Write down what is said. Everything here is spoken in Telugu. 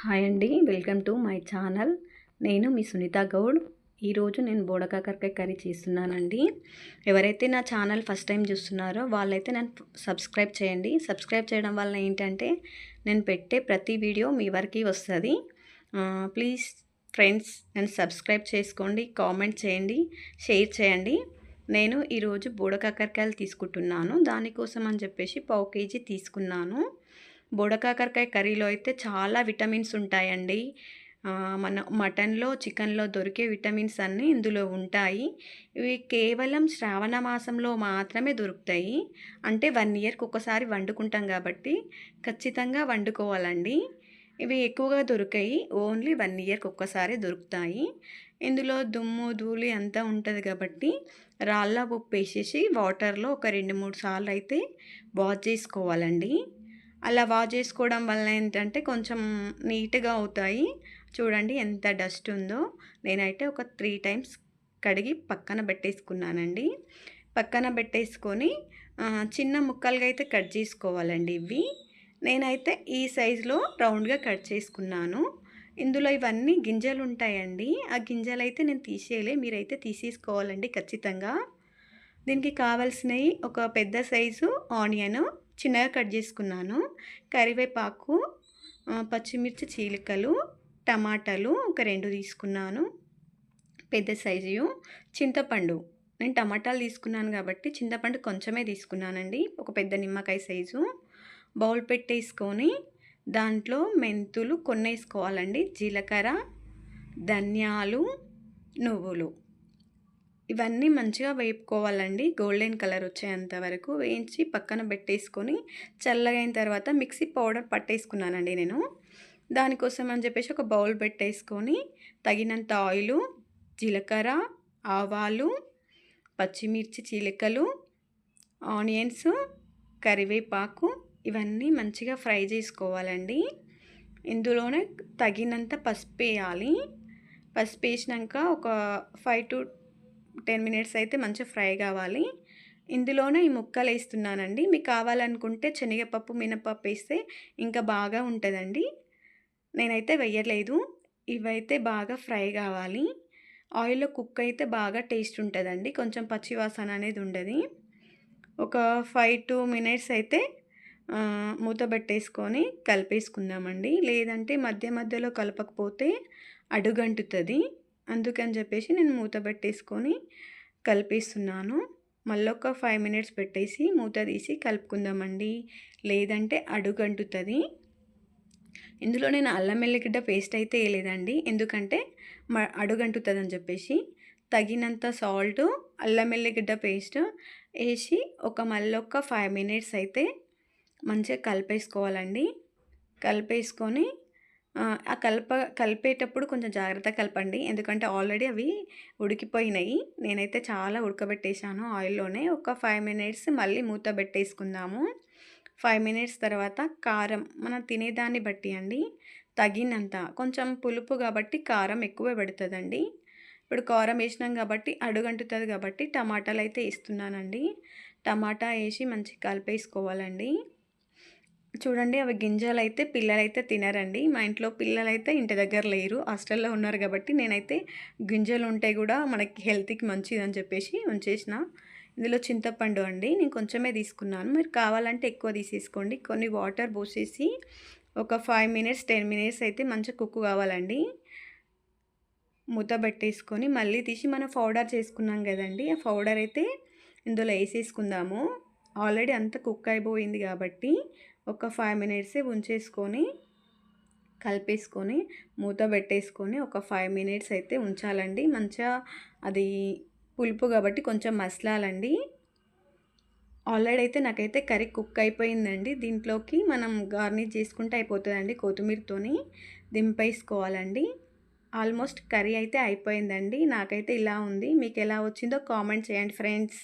హాయ్ అండి వెల్కమ్ టు మై ఛానల్. నేను మీ సునీత గౌడ్. ఈరోజు నేను బోడకాకరకాయ కర్రీ చేస్తున్నానండి. ఎవరైతే నా ఛానల్ ఫస్ట్ టైం చూస్తున్నారో వాళ్ళైతే నన్ను సబ్స్క్రైబ్ చేయండి. సబ్స్క్రైబ్ చేయడం వల్ల ఏంటంటే నేను పెట్టే ప్రతి వీడియో మీ వరకు వస్తుంది. ప్లీజ్ ఫ్రెండ్స్ నేను సబ్స్క్రైబ్ చేసుకోండి కామెంట్ చేయండి షేర్ చేయండి. నేను ఈరోజు బోడకాకరకాయలు తీసుకుంటున్నాను. దానికోసం అని చెప్పేసి పావు కేజీ తీసుకున్నాను. బోడకాకరకాయ కర్రీలో అయితే చాలా విటమిన్స్ ఉంటాయండి. మన మటన్లో చికెన్లో దొరికే విటమిన్స్ అన్నీ ఇందులో ఉంటాయి. ఇవి కేవలం శ్రావణ మాసంలో మాత్రమే దొరుకుతాయి. అంటే వన్ ఇయర్కి ఒకసారి వండుకుంటాం కాబట్టి ఖచ్చితంగా వండుకోవాలండి. ఇవి ఎక్కువగా దొరికాయి. ఓన్లీ వన్ ఇయర్కి ఒక్కసారి దొరుకుతాయి. ఇందులో దుమ్ము ధూళి అంతా ఉంటుంది కాబట్టి రాళ్ళ ఉప్పు వేసేసి వాటర్లో ఒక రెండు మూడు సార్లు అయితే వాష్ చేసుకోవాలండి. అలా వాష్ చేసుకోవడం వల్ల ఏంటంటే కొంచెం నీట్గా అవుతాయి. చూడండి ఎంత డస్ట్ ఉందో. నేనైతే ఒక త్రీ టైమ్స్ కడిగి పక్కన పెట్టేసుకున్నానండి. పక్కన పెట్టేసుకొని చిన్న ముక్కలుగా అయితే కట్ చేసుకోవాలండి ఇవి. నేనైతే ఈ సైజులో రౌండ్గా కట్ చేసుకున్నాను. ఇందులో ఇవన్నీ గింజలు ఉంటాయండి. ఆ గింజలు అయితే నేను తీసేయలే. మీరైతే తీసేసుకోవాలండి ఖచ్చితంగా. దీనికి కావాల్సినవి ఒక పెద్ద సైజు ఆనియన్ చిన్నగా కట్ చేసుకున్నాను. కరివేపాకు పచ్చిమిర్చి చీలికలు టమాటాలు ఒక రెండు తీసుకున్నాను. పెద్ద సైజు చింతపండు. నేను టమాటాలు తీసుకున్నాను కాబట్టి చింతపండు కొంచెమే తీసుకున్నానండి. ఒక పెద్ద నిమ్మకాయ సైజు. బౌల్ పెట్టేసుకొని దాంట్లో మెంతులు కొన్ని వేసుకోవాలండి జీలకర్ర ధనియాలు నువ్వులు. ఇవన్నీ మంచిగా వేపుకోవాలండి. గోల్డెన్ కలర్ వచ్చేంత వరకు వేయించి పక్కన పెట్టేసుకొని చల్లగైన తర్వాత మిక్సీ పౌడర్ పట్టేసుకున్నానండి నేను. దానికోసం అని చెప్పేసి ఒక బౌల్ పెట్టేసుకొని తగినంత ఆయిలు జీలకర్ర ఆవాలు పచ్చిమిర్చి చీలికలు ఆనియన్స్ కరివేపాకు ఇవన్నీ మంచిగా ఫ్రై చేసుకోవాలండి. ఇందులోనే తగినంత పసుపు వేయాలి. పసుపు వేసినాక ఒక ఫైవ్ టు టెన్ మినిట్స్ అయితే మంచిగా ఫ్రై కావాలి. ఇందులోనే ఈ ముక్కలు వేస్తున్నానండి. మీకు కావాలనుకుంటే శనగపప్పు మినపప్పు వేస్తే ఇంకా బాగా ఉంటుందండి. నేనైతే వెయ్యలేదు ఇవైతే బాగా ఫ్రై కావాలి. ఆయిల్లో కుక్ అయితే బాగా టేస్ట్ ఉంటుందండి. కొంచెం పచ్చివాసన అనేది ఉండదు. ఒక ఫైవ్ టూ మినిట్స్ అయితే మూత పెట్టేసుకొని కలిపేసుకుందామండి. లేదంటే మధ్య మధ్యలో కలపకపోతే అడుగంటుతుంది. అందుకని చెప్పేసి నేను మూత పెట్టేసుకొని కలిపిస్తున్నాను. మళ్ళీ ఒక ఫైవ్ మినిట్స్ పెట్టేసి మూత తీసి కలుపుకుందామండి. లేదంటే అడుగంటుతుంది. ఇందులో నేను అల్లం వెల్లిగడ్డ పేస్ట్ అయితే వేయలేదండి. ఎందుకంటే అడుగంటుతుంది అని చెప్పేసి తగినంత సాల్ట్ అల్లం ఎల్లిగడ్డ పేస్ట్ వేసి ఒక మళ్ళీ ఒక ఫైవ్ మినిట్స్ అయితే మంచిగా కలిపేసుకోవాలండి. కలిపేసుకొని ఆ కలప కలిపేటప్పుడు కొంచెం జాగ్రత్త కలపండి. ఎందుకంటే ఆల్రెడీ అవి ఉడికిపోయినాయి. నేనైతే చాలా ఉడకబెట్టేశాను ఆయిల్లోనే. ఒక ఫైవ్ మినిట్స్ మళ్ళీ మూత పెట్టేసుకుందాము. ఫైవ్ మినిట్స్ తర్వాత కారం మనం తినేదాన్ని బట్టి అండి తగినంత. కొంచెం పులుపు కాబట్టి కారం ఎక్కువ పెడుతుందండి. ఇప్పుడు కారం వేసినాం కాబట్టి అడుగంటుతుంది కాబట్టి టమాటాలు అయితే వేస్తున్నానండి. టమాటా వేసి మంచిగా కలిపేసుకోవాలండి. చూడండి అవి గింజలు అయితే పిల్లలైతే తినరండి. మా ఇంట్లో పిల్లలైతే ఇంటి దగ్గర లేరు హాస్టల్లో ఉన్నారు కాబట్టి నేనైతే గింజలు ఉంటే కూడా మనకి హెల్త్కి మంచిది అని చెప్పేసి ఉంచేసిన. ఇందులో చింతపండు అండి నేను కొంచెమే తీసుకున్నాను. మీరు కావాలంటే ఎక్కువ తీసేసుకోండి. కొన్ని వాటర్ పోసేసి ఒక ఫైవ్ మినిట్స్ టెన్ మినిట్స్ అయితే మంచిగా కుక్ కావాలండి. మూత పెట్టేసుకొని మళ్ళీ తీసి మనం పౌడర్ చేసుకున్నాం కదండి ఆ పౌడర్ అయితే ఇందులో వేసేసుకుందాము. ఆల్రెడీ అంత కుక్ అయిపోయింది కాబట్టి ఒక ఫైవ్ మినిట్స్ ఉంచేసుకొని కలిపేసుకొని మూత పెట్టేసుకొని ఒక ఫైవ్ మినిట్స్ అయితే ఉంచాలండి. మంచిగా అది పులుపు కాబట్టి కొంచెం మసలాలండి. ఆల్రెడీ అయితే నాకైతే కర్రీ కుక్ అయిపోయిందండి. దీంట్లోకి మనం గార్నిష్ చేసుకుంటే అయిపోతుందండి కొత్తిమీరతోని దింపేసుకోవాలండి. ఆల్మోస్ట్ కర్రీ అయితే అయిపోయిందండి. నాకైతే ఇలా ఉంది. మీకు ఎలా వచ్చిందో కామెంట్ చేయండి ఫ్రెండ్స్.